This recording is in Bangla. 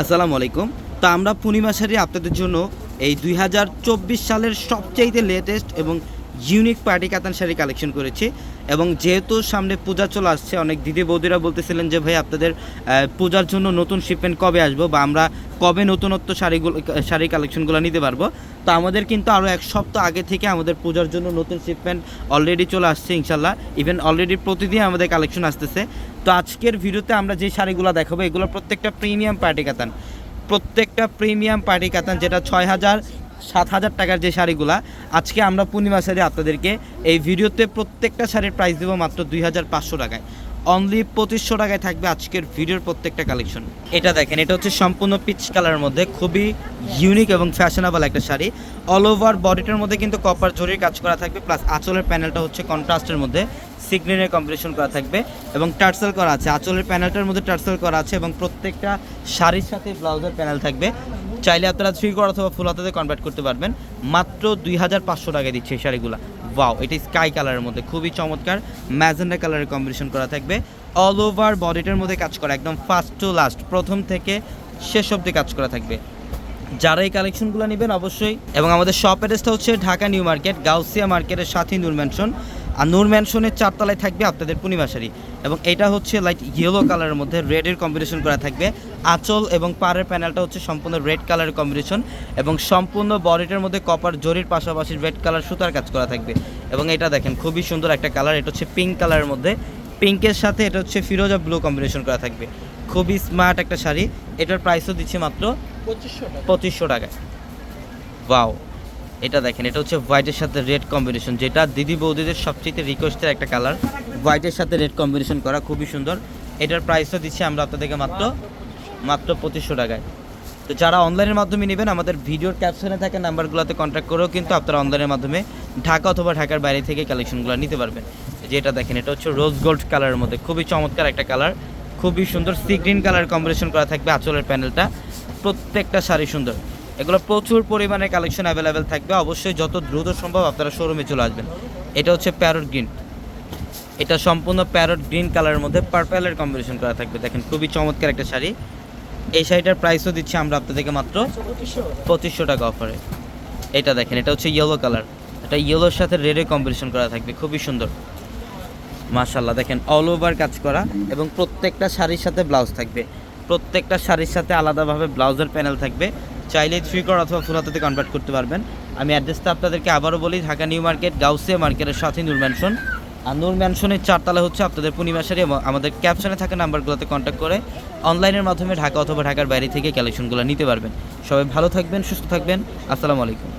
আসসালামু আলাইকুম। তো আমরা পূর্ণিমা শাড়ি আপনাদের জন্য এই দুই হাজার চব্বিশ সালের সবচাইতে লেটেস্ট এবং ইউনিক পার্টি কাতান শাড়ি কালেকশন করেছি এবং যেহেতু সামনে পূজা চলে আসছে, অনেক দিদি বৌদিরা বলতেছিলেন যে, ভাই, আপনাদের পূজার জন্য নতুন শিপমেন্ট কবে আসব বা আমরা কবে নতুনত্ব শাড়িগুলো, শাড়ি কালেকশনগুলো নিতে পারব? তো আমাদের কিন্তু আরও এক সপ্তাহ আগে থেকে আমাদের পূজার জন্য নতুন শিপমেন্ট অলরেডি চলে আসছে, ইনশাল্লাহ। ইভেন অলরেডি প্রতিদিন আমাদের কালেকশন আসতেছে। তো আজকের ভিডিওতে আমরা যে শাড়িগুলো দেখাবো, এগুলো প্রত্যেকটা প্রিমিয়াম পার্টি কাতান। প্রত্যেকটা প্রিমিয়াম পার্টি কাতান, যেটা ছয় হাজার সাত হাজার টাকার যে শাড়িগুলা, আজকে আমরা পূর্ণিমা শাড়ি আপনাদেরকে এই ভিডিওতে প্রত্যেকটা শাড়ির প্রাইস দেবো মাত্র দুই হাজার পাঁচশো টাকায়। অনলি পঁচিশশো টাকায় থাকবে আজকের ভিডিওর প্রত্যেকটা কালেকশন এটা দেখেন, এটা হচ্ছে সম্পূর্ণ পিচ কালারের মধ্যে, খুবই ইউনিক এবং ফ্যাশনেবল একটা শাড়ি। অল ওভার বডিটার মধ্যে কিন্তু কপার জরির কাজ করা থাকবে প্লাস আঁচলের প্যানেলটা হচ্ছে কন্ট্রাস্টের মধ্যে সিগনেনের কম্বিনেশন করা থাকবে এবং টার্সেল করা আছে। আঁচলের প্যানেলটার মধ্যে টার্সেল করা আছে এবং প্রত্যেকটা শাড়ির সাথে ব্লাউজের প্যানেল থাকবে। চাইলে আপনারা থ্রি কর অথবা ফুল হাতাতে কনভার্ট করতে পারবেন। মাত্র দুই হাজার পাঁচশো টাকায় দিচ্ছে এই শাড়িগুলো। ওয়াও এটা স্কাই কালারের মধ্যে, খুবই চমৎকার। ম্যাজেন্ডা কালারের কম্বিনেশন করা থাকবে। অল ওভার বডিটার মধ্যে কাজ করা, একদম ফার্স্ট টু লাস্ট প্রথম থেকে শেষ অবধি কাজ করা থাকবে। যারা এই কালেকশনগুলো নেবেন অবশ্যই, এবং আমাদের শপ অ্যাড্রেসটা হচ্ছে ঢাকা নিউ মার্কেট, গাউসিয়া মার্কেটের সাথে নূর ম্যানশন আর নূর ম্যানশনের চারতলায় থাকবে আপনাদের পূর্ণিমা শাড়ি এবং এটা হচ্ছে লাইট ইয়েলো কালারের মধ্যে রেডের কম্বিনেশন করা থাকবে। আঁচল এবং পাড়ের প্যানেলটা হচ্ছে সম্পূর্ণ রেড কালারের কম্বিনেশন এবং সম্পূর্ণ বডিটার মধ্যে কপার জরির পাশাপাশি রেড কালার সুতার কাজ করা থাকবে। এবং এটা দেখেন খুবই সুন্দর একটা কালার এটা হচ্ছে পিঙ্ক কালারের মধ্যে। পিঙ্কের সাথে এটা হচ্ছে ফিরোজ ফিরোজা ব্লু কম্বিনেশন করা থাকবে। খুবই স্মার্ট একটা শাড়ি এটার প্রাইসও দিচ্ছে মাত্র পঁচিশশো টাকা। ওয়াও এটা দেখেন এটা হচ্ছে হোয়াইটের সাথে রেড কম্বিনেশন যেটা দিদি বৌদিদের সবচেয়ে রিকোয়েস্টের একটা কালার হোয়াইটের সাথে রেড কম্বিনেশন করা খুবই সুন্দর। এটার প্রাইসও দিচ্ছি আমরা আপনাদেরকে মাত্র মাত্র পঁচিশশো টাকায়। তো যারা অনলাইনের মাধ্যমে নেবেন, আমাদের ভিডিওর ক্যাপশনে থাকা নাম্বারগুলোতে কন্ট্যাক্ট করেও কিন্তু আপনারা অনলাইনের মাধ্যমে ঢাকা অথবা ঢাকার বাইরে থেকে কালেকশনগুলো নিতে পারবেন। যেটা দেখেন, এটা হচ্ছে রোজ গোল্ড কালারের মধ্যে, খুবই চমৎকার একটা কালার খুবই সুন্দর সি গ্রিন কালার কম্বিনেশন করা থাকবে আঁচলের প্যানেলটা প্রত্যেকটা শাড়ি সুন্দর। এগুলো প্রচুর পরিমাণে কালেকশন অ্যাভেলেবেল থাকবে, অবশ্যই যত দ্রুত সম্ভব আপনারা শোরুমে চলে আসবেন। এটা হচ্ছে প্যারট গ্রিন এটা সম্পূর্ণ প্যারট গ্রিন কালারের মধ্যে পার্পেলের কম্বিনেশন করা থাকবে। দেখেন, খুবই চমৎকার একটা শাড়ি। এই শাড়িটার প্রাইসও দিচ্ছি আমরা আপনাদেরকে মাত্র পঁচিশশো টাকা অফারে এটা দেখেন, এটা হচ্ছে ইয়েলো কালার এটা ইয়েলোর সাথে রেডের কম্বিনেশন করা থাকবে, খুবই সুন্দর। মাশাল্লাহ দেখেন অল ওভার কাজ করা এবং প্রত্যেকটা শাড়ির সাথে ব্লাউজ থাকবে। প্রত্যেকটা শাড়ির সাথে আলাদাভাবে ব্লাউজের প্যানেল থাকবে। চাইলে থ্রি কর অথবা ফুল হাতাতে কনভার্ট করতে পারবেন। আমি অ্যাড্রেসটা আপনাদেরকে আবারও বলি, ঢাকা নিউ মার্কেট, গাউসিয়া মার্কেটের সাথে নূর ম্যানশন আর নূর ম্যানশনের চারতলা হচ্ছে আপনাদের পূর্ণিমাশারি এবং আমাদের ক্যাপশনে থাকা নাম্বারগুলোতে কন্ট্যাক্ট করে অনলাইনের মাধ্যমে ঢাকা অথবা ঢাকার বাইরে থেকে কালেকশনগুলো নিতে পারবেন। সবাই ভালো থাকবেন, সুস্থ থাকবেন। আসসালামু আলাইকুম।